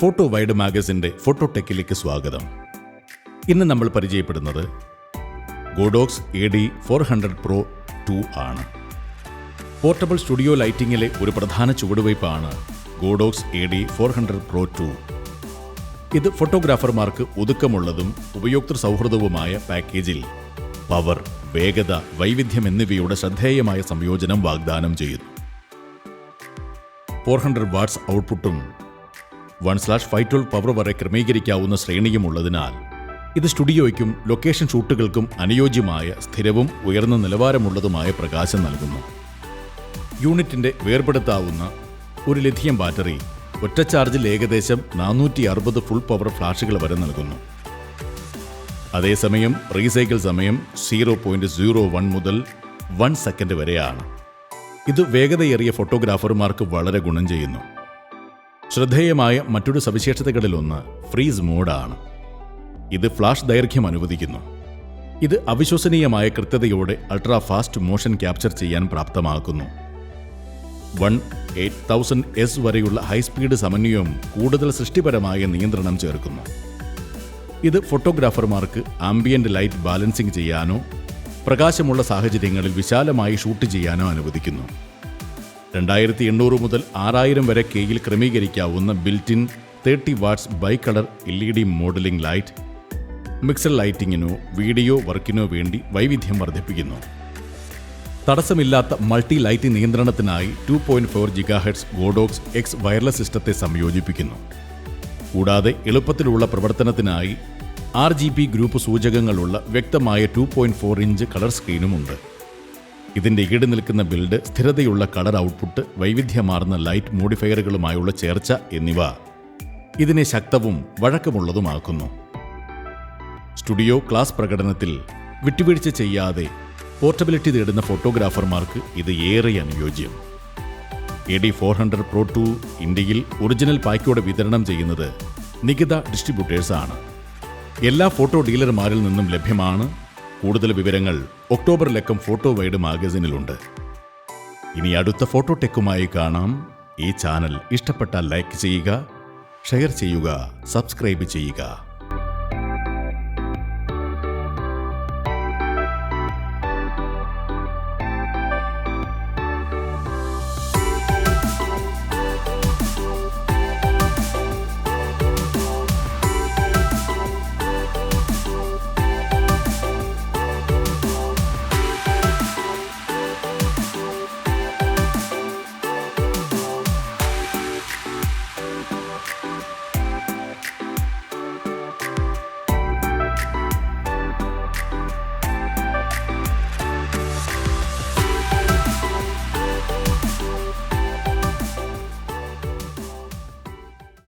Photo wide മാഗസിന്റെ photo ടെക്കിലേക്ക് സ്വാഗതം. ഇന്ന് നമ്മൾ പരിചയപ്പെടുന്നത് Godox A D four hundred pro two ആണ്. പോർട്ടബിൾ സ്റ്റുഡിയോ ലൈറ്റിംഗിലെ ഒരു പ്രധാന ചുവടുവയ്പ്പാണ് Godox A D four hundred pro two ഇത് ഫോട്ടോഗ്രാഫർമാർക്ക് ഒതുക്കമുള്ളതും ഉപയോക്തൃ സൗഹൃദവുമായ പാക്കേജിൽ പവർ വേഗത വൈവിധ്യം എന്നിവയുടെ ശ്രദ്ധേയമായ സംയോജനം വാഗ്ദാനം ചെയ്യുന്നു. ഫോർ ഹൺഡ്രഡ് വാട്ട്സ് ഔട്ട്പുട്ടും one slash five twelve power വരെ ക്രമീകരിക്കാവുന്ന ശ്രേണിയും ഉള്ളതിനാൽ ഇത് സ്റ്റുഡിയോയ്ക്കും ലൊക്കേഷൻ ഷൂട്ടുകൾക്കും അനുയോജ്യമായ സ്ഥിരവും ഉയർന്ന നിലവാരമുള്ളതുമായ പ്രകാശം നൽകുന്നു. യൂണിറ്റിന്റെ വേർപെടുത്താവുന്ന ഒരു ലിഥിയം ബാറ്ററി ഒറ്റ ചാർജിൽ ഏകദേശം നാനൂറ്റി അറുപത് ഫുൾ പവർ ഫ്ലാഷുകൾ വരെ നൽകുന്നു. അതേസമയം റീസൈക്കിൾ സമയം സീറോ പോയിന്റ് സീറോ വൺ മുതൽ വൺ സെക്കൻഡ് വരെയാണ്. ഇത് വേഗതയേറിയ ഫോട്ടോഗ്രാഫർമാർക്ക് വളരെ ഗുണം ചെയ്യുന്നു. ശ്രദ്ധേയമായ മറ്റൊരു സവിശേഷതകളിലൊന്ന് ഫ്രീസ് മോഡാണ്. ഇത് ഫ്ലാഷ് ദൈർഘ്യം അനുവദിക്കുന്നു. ഇത് അവിശ്വസനീയമായ കൃത്യതയോടെ അൾട്രാ ഫാസ്റ്റ് മോഷൻ ക്യാപ്ചർ ചെയ്യാൻ പ്രാപ്തമാക്കുന്നു. വൺ എയ്റ്റ് തൗസൻഡ് എസ് വരെയുള്ള ഹൈസ്പീഡ് സമന്വയവും കൂടുതൽ സൃഷ്ടിപരമായ നിയന്ത്രണം ചേർക്കുന്നു. ഇത് ഫോട്ടോഗ്രാഫർമാർക്ക് ആംബിയന്റ് ലൈറ്റ് ബാലൻസിംഗ് ചെയ്യാനോ പ്രകാശമുള്ള സാഹചര്യങ്ങളിൽ വിശാലമായി ഷൂട്ട് ചെയ്യാനോ അനുവദിക്കുന്നു. രണ്ടായിരത്തി എണ്ണൂറ് മുതൽ ആറായിരം വരെ കെയിൽ ക്രമീകരിക്കാവുന്ന built in thirty watts bi colour L E D modelling light mixer ലൈറ്റിങ്ങിനോ video വർക്കിനോ വേണ്ടി വൈവിധ്യം വർദ്ധിപ്പിക്കുന്നു. തടസ്സമില്ലാത്ത മൾട്ടി ലൈറ്റ് നിയന്ത്രണത്തിനായി two point four gigahertz Godox X wireless സിസ്റ്റത്തെ സംയോജിപ്പിക്കുന്നു. കൂടാതെ എളുപ്പത്തിലുള്ള പ്രവർത്തനത്തിനായി ആർ ജി പി ഗ്രൂപ്പ് സൂചകങ്ങളുള്ള വ്യക്തമായ two point four inch colour സ്ക്രീനുമുണ്ട് ഇതിന്റെ ഈട് നിൽക്കുന്ന ബിൽഡ് സ്ഥിരതയുള്ള കളർ ഔട്ട്പുട്ട് വൈവിധ്യമാർന്ന ലൈറ്റ് മോഡിഫയറുകളുമായുള്ള ചേർച്ച എന്നിവ ഇതിനെ ശക്തവും വഴക്കമുള്ളതുമാക്കുന്നു. സ്റ്റുഡിയോ ക്ലാസ് പ്രകടനത്തിൽ വിട്ടുവീഴ്ച ചെയ്യാതെ പോർട്ടബിലിറ്റി തേടുന്ന ഫോട്ടോഗ്രാഫർമാർക്ക് ഇത് ഏറെ അനുയോജ്യം. A D four hundred pro two ഇന്ത്യയിൽ ഒറിജിനൽ പായ്ക്കോടെ വിതരണം ചെയ്യുന്നത് നികിത ഡിസ്ട്രിബ്യൂട്ടേഴ്സ് ആണ് എല്ലാ ഫോട്ടോ ഡീലർമാരിൽ നിന്നും ലഭ്യമാണ്. കൂടുതൽ വിവരങ്ങൾ ഒക്ടോബർ ലക്കം ഫോട്ടോ വൈഡ് മാഗസിനിലുണ്ട്. ഇനി അടുത്ത ഫോട്ടോ ടെക്കുമായി കാണാം. ഈ ചാനൽ ഇഷ്ടപ്പെട്ടാൽ ലൈക്ക് ചെയ്യുക ഷെയർ ചെയ്യുക സബ്സ്ക്രൈബ് ചെയ്യുക.